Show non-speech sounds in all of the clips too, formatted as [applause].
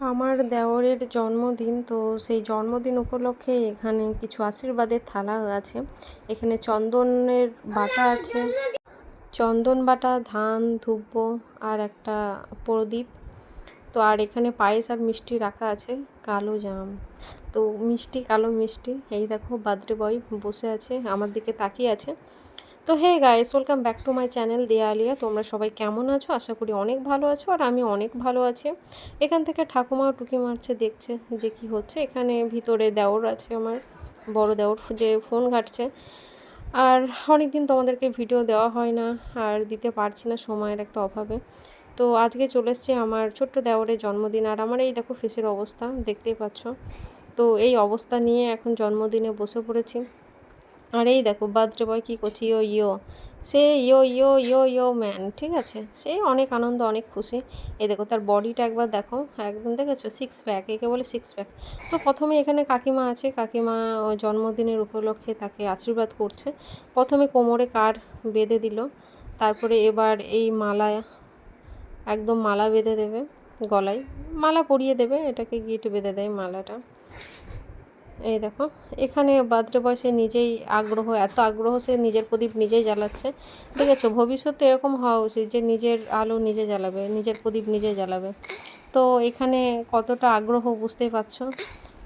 আমার দেওরের জন্মদিন, তো সেই জন্মদিন উপলক্ষে এখানে কিছু আশীর্বাদের থালা আছে। এখানে চন্দনের বাটা আছে। চন্দন বাটা, ধান, ধূপ আর একটা প্রদীপ। তো আর এখানে পায়েস আর মিষ্টি রাখা আছে, কালো জাম। তো মিষ্টি, কালো মিষ্টি। এই দেখো বার্থডে বয় বসে আছে, আমার দিকে তাকিয়ে আছে। তো hey guys welcome back to my channel দেয়ালিয়া তোমরা সবাই কেমন আছো? আশা করি অনেক ভালো আছো আর আমি অনেক ভালো আছি। এখান থেকে ঠাকুমাও টুকি মারছে, দেখছে যে কি হচ্ছে। এখানে ভিতরে দেওর আছে আমার, বড় দেওর যে ফোন ঘাটছে। আর অনেক দিন তোমাদেরকে ভিডিও দেওয়া হয় না আর দিতে পারছি না সময়ের একটা অভাবে। তো আজকে চলে এসছে আমার ছোট্ট দেওরের জন্মদিন। আর আমার এই দেখো ফেসের অবস্থা, দেখতেই পাচ্ছ। তো এই অবস্থা নিয়ে এখন জন্মদিনে বসে পড়েছি। আর এই দেখো, বার্থডে বয় কী করছে? ইয়ো ইয়ো। সে ইয়ো ইয়ো ইয়ো ইয়ো ম্যান, ঠিক আছে? সে অনেক আনন্দ, অনেক খুশি। এই দেখো, তার বডিটা একবার দেখো। একদম দেখেছ? সিক্স প্যাক একে বলে সিক্স প্যাক তো প্রথমে এখানে কাকিমা আছে। কাকিমা জন্মদিনের উপলক্ষে তাকে আশীর্বাদ করছে। প্রথমে কোমরে কার বেঁধে দিল। তারপরে এবার এই মালা, একদম মালা বেঁধে দেবে গলায়। মালা পরিয়ে দেবে, এটাকে গিট বেঁধে দেয় মালাটা। এই দেখো, এখানে বার্থডে বয়সে নিজেই আগ্রহ, এত আগ্রহ সে নিজের প্রদীপ নিজেই জ্বালাচ্ছে। দেখেছ, ভবিষ্যতে এরকম হওয়া উচিত যে নিজের আলো নিজে জ্বালাবে, নিজের প্রদীপ নিজে জ্বালাবে। তো এখানে কতটা আগ্রহ বুঝতেই পারছ?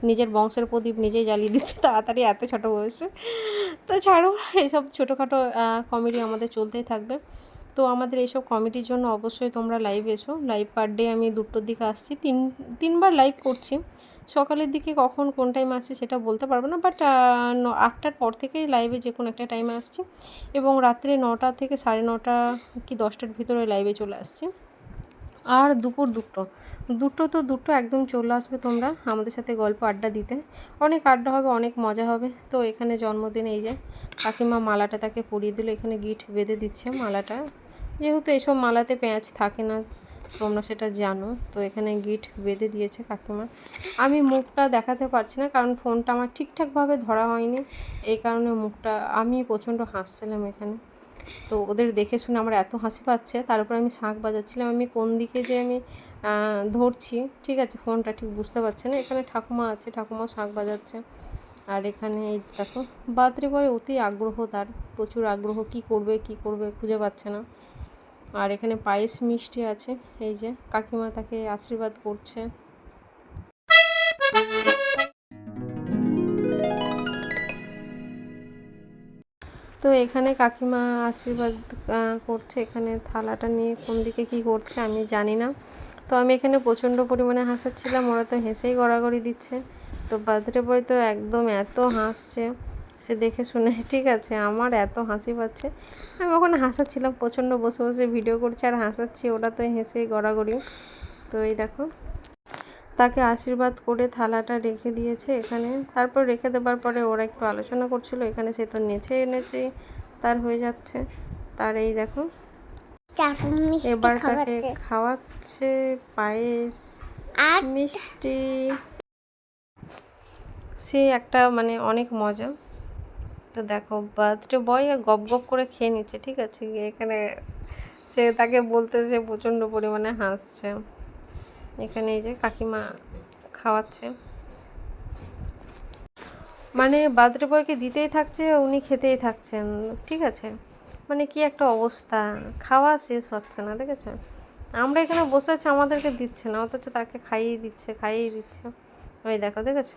নিজের বংশের প্রদীপ নিজেই জ্বালিয়ে দিচ্ছে, তাড়াতাড়ি এত ছোটো বয়সে। তো ছাড়ো এইসব ছোটোখাটো কমেডি আমাদের চলতেই থাকবে। তো আমাদের এইসব কমেডির জন্য অবশ্যই তোমরা লাইভ এসো। লাইভ পার ডে আমি দুটোর দিকে আসছি। তিন, তিনবার লাইভ করছি। সকালের দিকে কখন কোন টাইম আসছে সেটা বলতে পারব না বাট আটটার পর থেকেই লাইভে যে কোনো একটা টাইমে আসছে এবং রাত্রে নটা থেকে সাড়ে নটা কি দশটার ভিতরে লাইভে চলে আসছে। আর দুপুর দুটো দুটো তো দুটো একদম চলে আসবে তোমরা আমাদের সাথে গল্প আড্ডা দিতে। অনেক আড্ডা হবে, অনেক মজা হবে, তো এখানে জন্মদিন এই যে, কাকিমা মালাটা তাকে পরিয়ে দিল, এখানে গিট বেঁধে দিচ্ছে মালাটা। যেহেতু এসব মালাতে পেঁয়াজ থাকে না তোমরা সেটা জানো। তো এখানে গিট বেঁধে দিয়েছে কাকিমা। আমি মুখটা দেখাতে পারছি না কারণ ফোনটা আমার ঠিকঠাকভাবে ধরা হয়নি। এই কারণে মুখটা, আমি প্রচণ্ড হাসছিলাম এখানে। তো ওদের দেখে শুনে আমার এত হাসি পাচ্ছে, তার উপর আমি শাঁখ বাজাচ্ছিলাম। আমি কোন দিকে যে আমি ধরছি, ঠিক আছে, ফোনটা ঠিক বুঝতে পারছি না। এখানে ঠাকুমা আছে, ঠাকুমাও শাঁখ বাজাচ্ছে। আর এখানে এই দেখো বার্থডে বয় অতি আগ্রহ তার। প্রচুর আগ্রহ, কি করবে কি করবে খুঁজে পাচ্ছে না। আর এখানে পায়েস মিষ্টি আছে, এই যে কাকিমা তাকে আশীর্বাদ করছে। তো এখানে কাকিমা আশীর্বাদ করছে, এখানে থালাটা নিয়ে কোন দিকে কি করছে আমি জানি না। তো আমি এখানে প্রচণ্ড পরিমাণে হাসাচ্ছিলাম, ওরা তো হেসেই গড়াগড়ি দিচ্ছে। তো বার্থডে বয় তো একদম এত হাসছে। সে দেখে শুনে ঠিক আছে আমার এত হাসি পাচ্ছে। আমি ওখানে হাসাচ্ছিলাম প্রচণ্ড বসে বসে ভিডিও করছি আর হাসাচ্ছি ওরা তো হেসে গড়াগড়ি। তো এই দেখো তাকে আশীর্বাদ করে থালাটা রেখে দিয়েছে এখানে। তারপর রেখে দেবার পরে ওরা একটু আলোচনা করছিল এখানে সে তো নেচে নেচে তার হয়ে যাচ্ছে। তার এই দেখো এবার তাকে খাওয়াচ্ছে। পায়েস মিষ্টি। সে একটা মানে অনেক মজা। তো দেখো বার্থডে বয় গপ গপ করে খেয়ে নিচ্ছে, ঠিক আছে? এখানে সে তাকে বলতে সে প্রচণ্ড পরিমাণে হাসছে। এখানে এই যে কাকিমা খাওয়াচ্ছে। মানে বার্থডে বয়কে দিতেই থাকছে, উনি খেতেই থাকছেন, ঠিক আছে? মানে কি একটা অবস্থা। খাওয়া শেষ হচ্ছে না, দেখেছ? আমরা এখানে বসে আছি, আমাদেরকে দিচ্ছে না, অথচ তাকে খাইয়ে দিচ্ছে খাইয়ে দিচ্ছে। ওই দেখো, দেখেছ?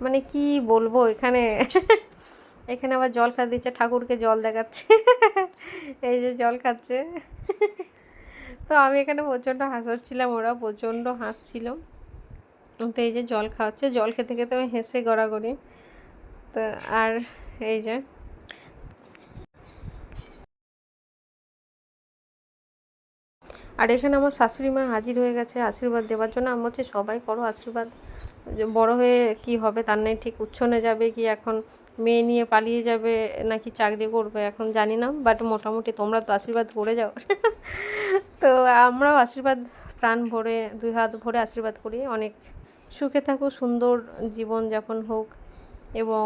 মানে কি বলব এখানে? [laughs] এখানে আবার জল খাওয়া দিচ্ছে, ঠাকুরকে জল দেখাচ্ছে। এই যে জল খাচ্ছে। তো আমি এখানে প্রচণ্ড হাসাচ্ছিলাম, ওরা প্রচণ্ড হাসছিল। তো এই যে জল খাওয়াচ্ছে, জল খেতে খেতে হেসে গড়াগড়ি। তো আর এই যে আর এখানে আমার শাশুড়ি মা হাজির হয়ে গেছে আশীর্বাদ দেওয়ার জন্য। আমি বলছি সবাই করো আশীর্বাদ। বড় হয়ে কি হবে তার নেই, ঠিক উচ্ছনে যাবে কি এখন? মেয়ে নিয়ে পালিয়ে যাবে নাকি চাকরি করবে এখন জানি না বাট মোটামুটি তোমরা তো আশীর্বাদ করে যাও। তো আমরাও আশীর্বাদ, প্রাণ ভরে, দুই হাত ভরে আশীর্বাদ করি। অনেক সুখে থাকুক সুন্দর জীবন যাপন হোক। এবং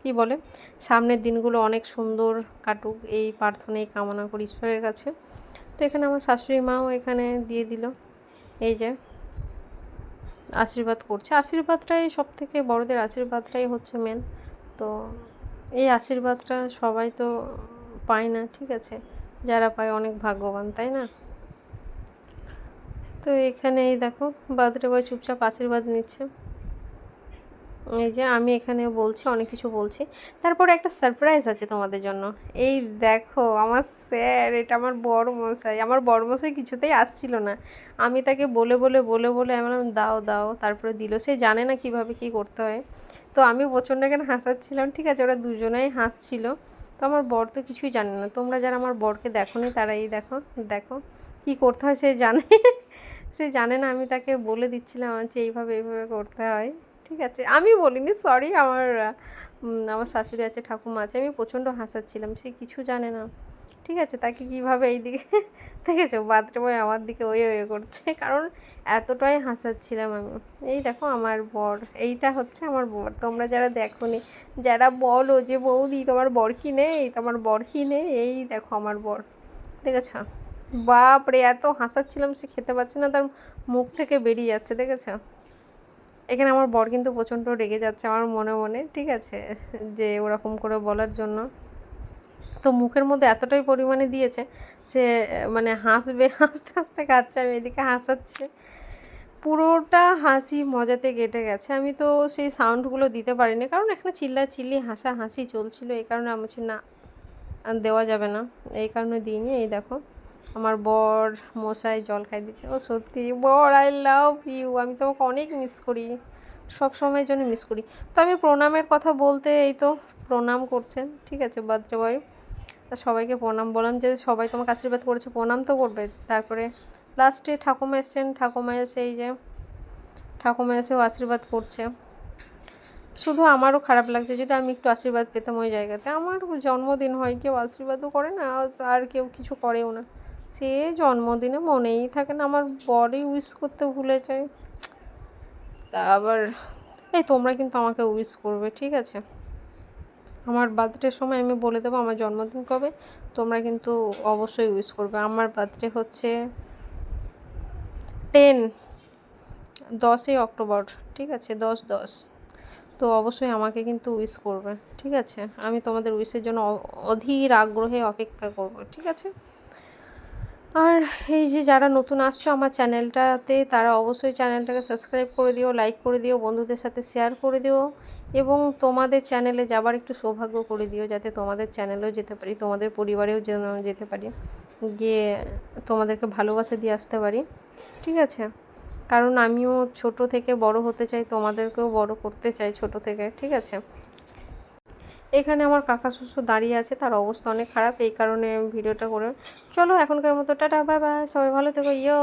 কি বলে? সামনের দিনগুলো অনেক সুন্দর কাটুক। এই প্রার্থনাই কামনা করি ঈশ্বরের কাছে। তো এখানে আমার শাশুড়ি মাও এখানে দিয়ে দিল। এই যে আশীর্বাদ করছে। আশীর্বাদটাই সব থেকে বড়দের আশীর্বাদটাই হচ্ছে মেন তো এই আশীর্বাদটা সবাই তো পায় না, ঠিক আছে? যারা পায় অনেক ভাগ্যবান, তাই না? তো এখানে এই দেখো বার্থডে বয় চুপচাপ আশীর্বাদ নিচ্ছে। এই যে আমি এখানে বলছি, অনেক কিছু বলছি। তারপরে একটা সারপ্রাইজ আছে তোমাদের জন্য। এই দেখো, আমার স্যার, এটা আমার বড় মশাই আমার বড় মশাই কিছুতেই আসছিল না। আমি তাকে বলে বলে বলে বলে আমি দাও দাও। তারপরে দিল। সে জানে না কীভাবে কি করতে হয়। তো আমি প্রচণ্ড এখানে হাসাচ্ছিলাম, ঠিক আছে? ওরা দুজনেই হাসছিল। তো আমার বর তো কিছুই জানে না। তোমরা যারা আমার বরকে দেখো নি তারা এই দেখো দেখো কি করতে হয়, সে জানে। [laughs] সে জানে না, আমি তাকে বলে দিচ্ছিলাম যে এইভাবে এইভাবে করতে হয়। ঠিক আছে। আমি বলিনি সরি আমার আমার শাশুড়ি আছে, ঠাকুমা আছে, আমি প্রচণ্ড হাসাচ্ছিলাম, সে কিছু জানে না। ঠিক আছে, তাকে কীভাবে এই দিকে, দেখেছ, বাথরুম আমার দিকে ওয়ে ওয়ে করছে, কারণ এতটাই হাসাচ্ছিলাম আমি। এই দেখো, আমার বর, এইটা হচ্ছে আমার বর, তোমরা যারা দেখো নি যারা বলো যে, বৌদি, তোমার বর কি নেই? তোমার বর কি নেই? এই দেখো, আমার বর, দেখেছ? বাপ রে এত হাসাচ্ছিলাম, সে খেতে পারছে না, তার মুখ থেকে বেরিয়ে যাচ্ছে, দেখেছ? এখানে আমার বর কিন্তু প্রচণ্ড রেগে যাচ্ছে আমার মনে মনে, ঠিক আছে? যে ওরকম করে বলার জন্য। তো মুখের মধ্যে এতটাই পরিমাণে দিয়েছে সে মানে হাসবে, হাসতে হাসতে খাচ্ছে আমি এদিকে হাসাচ্ছে। পুরোটা হাসি মজাতে কেটে গেছে। আমি তো সেই সাউন্ডগুলো দিতে পারিনি, কারণ এখানে চিল্লা চিল্লি হাসা হাসি চলছিল, এই কারণে আমি না দেওয়া যাবে না। এই কারণে দিইনি, এই দেখো। আমার বর মশাই জল খাই দিচ্ছে। ও সত্যি, বর আই লাভ ইউ আমি তোমাকে অনেক মিস করি। সব সময়ের জন্য মিস করি। তো আমি প্রণামের কথা বলতে এই তো প্রণাম করছেন, ঠিক আছে বার্থডে বয় সবাইকে প্রণাম। বললাম যে সবাই তোমাকে আশীর্বাদ করেছে, প্রণাম তো করবে। তারপরে লাস্টে ঠাকুমা এসছেন। ঠাকুমা এসে এই যে, ঠাকুমা এসেও আশীর্বাদ করছে। শুধু আমারও খারাপ লাগছে, যদি আমি একটু আশীর্বাদ পেতাম ওই জায়গাতে। আমার জন্মদিন হয়, কেউ আশীর্বাদও করে না, আর কেউ কিছু করেও না। সে জন্মদিনে মনেই থাকে না, আমার বরই উইশ করতে ভুলে যায়। তা আবার, এই তোমরা কিন্তু আমাকে উইশ করবে, ঠিক আছে? আমার বার্থডের সময় আমি বলে দেবো আমার জন্মদিন কবে, তোমরা কিন্তু অবশ্যই উইশ করবে। আমার বার্থডে হচ্ছে টেন দশই অক্টোবর, ঠিক আছে? দশ দশ। তো অবশ্যই আমাকে কিন্তু উইশ করবে, ঠিক আছে? আমি তোমাদের উইশের জন্য অধীর আগ্রহে অপেক্ষা করব, ঠিক আছে? আর এই যে যারা নতুন আসছো আমার চ্যানেলটাতে, তারা অবশ্যই চ্যানেলটাকে সাবস্ক্রাইব করে দিও, লাইক করে দিও, বন্ধুদের সাথে শেয়ার করে দিও এবং তোমাদের চ্যানেলে যাবার একটু সৌভাগ্য করে দিও যাতে তোমাদের চ্যানেলেও যেতে পারি, তোমাদের পরিবারেও যেন যেতে পারি, গিয়ে তোমাদেরকে ভালোবাসা দিয়ে আসতে পারি, ঠিক আছে? কারণ আমিও ছোট থেকে বড় হতে চাই, তোমাদেরকেও বড় করতে চাই ছোট থেকে, ঠিক আছে? এখানে আমার কাকা শ্বশুর দাঁড়িয়ে আছে, তার অবস্থা অনেক খারাপ, এই কারণে ভিডিওটা করে চলো এখনকার মতো, টাটা বাই বাই সবাই ভালো থেকো ইয়ো